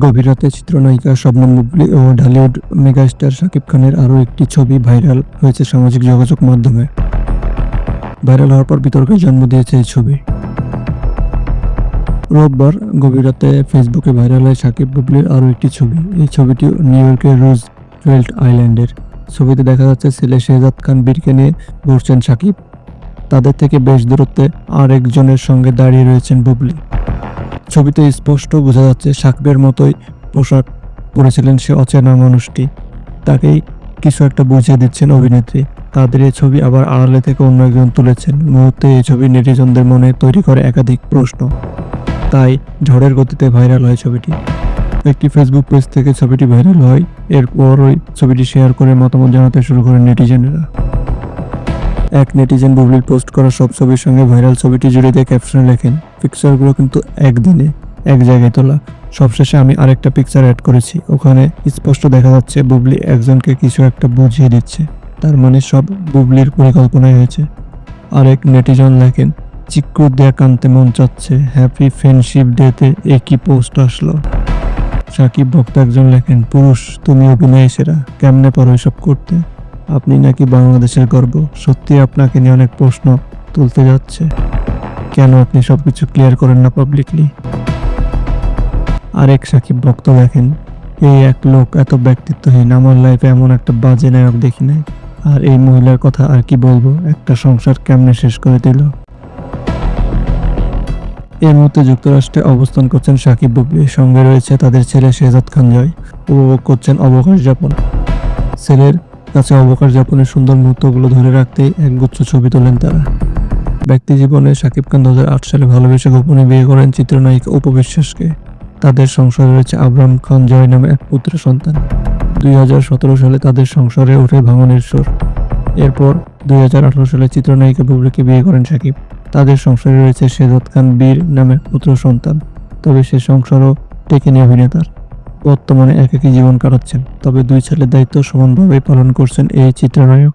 গভীর রাতে চিত্রনায়িকা শবনম বুবলি ও ঢালিউড মেগাস্টার শাকিব খানের আরও একটি ছবি ভাইরাল হয়েছে সামাজিক যোগাযোগ মাধ্যমে। ভাইরাল হওয়ার পর বিতর্কের জন্ম দিয়েছে এই ছবি। রোববার গভীর রাতে ফেসবুকে ভাইরাল হয় শাকিব বুবলির আরও একটি ছবি। এই ছবিটি নিউ ইয়র্কের রোজ ফেল্ট আইল্যান্ডের। ছবিতে দেখা যাচ্ছে ছেলে শেহজাদ খান, বীরকে নিয়ে ঘুরছেন শাকিব। তাদের থেকে বেশ দূরত্বে আরেকজনের সঙ্গে দাঁড়িয়ে রয়েছেন বুবলি। ছবিতে স্পষ্ট বোঝা যাচ্ছে সাকিবের মতোই পোশাক পরেছিলেন সে অচেনা মানুষটি। তাকেই কিছু একটা বুঝিয়ে দিচ্ছেন অভিনেত্রী। তাদের এই ছবি আবার আড়ালে থেকে অন্য একজন তুলেছেন। মুহূর্তে এই ছবি নেটিজনদের মনে তৈরি করে একাধিক প্রশ্ন। তাই ঝড়ের গতিতে ভাইরাল হয় ছবিটি। একটি ফেসবুক পেজ থেকে ছবিটি ভাইরাল হয়। এরপর ওই ছবিটি শেয়ার করে মতামত জানাতে শুরু করেন নেটিজেনেরা। এক নেটিজেন বুবলির পোস্ট করা সব ছবির সঙ্গে ভাইরাল ছবিটি জুড়ে দিয়ে ক্যাপশনে লেখেন পিকচারগুলো কিন্তু একদিনে, এক জায়গায় তোলা। সবশেষে আমি আরেকটা পিকচার অ্যাড করেছি। ওখানে স্পষ্ট দেখা যাচ্ছে বুবলি একজনকে কিছু একটা বুঝিয়ে দিচ্ছে। তার মানে সব বুবলির পরিকল্পনায় হয়েছে। আরেক নেটিজন লেখেন, চিক্কু দেয়া কানতে মন চাচ্ছে। হ্যাপি ফ্রেন্ডশিপ ডেতে একই পোস্ট আসলো। সাকিব ভক্ত একজন লেখেন, পুরুষ, তুমি অভিনয় সেরা। কেমনে পারো এসব করতে? আপনি নাকি বাংলাদেশের গর্ব? সত্যি আপনাকে নিয়ে অনেক প্রশ্ন তুলতে যাচ্ছে। কেন আপনি সবকিছু ক্লিয়ার করেন না পাবলিকলি আরেক সাকিব ভক্ত দেখেন, এই এক লোক এত ব্যক্তিত্বহীন, আমার লাইফে এমন একটা বাজে নায়ক দেখি নাই। আর এই মহিলার কথা আর কি বলব? একটা সংসার কেমনে শেষ করে দিল? এই মুহূর্তে যুক্তরাষ্ট্রে অবস্থান করছেন সাকিব বুবলি, সঙ্গে রয়েছে তাদের ছেলে শেহজাদ খান জয় উপভোগ করছেন অবকাশ যাপন। ছেলের কাছে অবকাশ যাপনের সুন্দর মুহূর্তগুলো ধরে রাখতেই একগুচ্ছ ছবি তোলেন তারা। ব্যক্তি জীবনে শাকিব খান দু হাজার আট সালে ভালোবেসে গোপনে বিয়ে করেন চিত্রনায়িকা উপবিশ্বাসকে তাদের সংসারে রয়েছে আবরাম খান, জয় নামে এক পুত্র সন্তান। দুই হাজার সতেরো সালে তাদের সংসারে ওঠে ভাঙনের সুর এরপর দুই হাজার আঠেরো সালে চিত্রনায়িকা বুবলিকে বিয়ে করেন শাকিব। তাদের সংসারে রয়েছে শেজাদ খান, বীর নামে পুত্র সন্তান। তবে সে সংসারও টেকেনি অভিনেতার। বর্তমানে একাকী জীবন কাটাচ্ছেন তবে দুই ছেলের দায়িত্ব সমানভাবে পালন করছেন এই চিত্রনায়ক।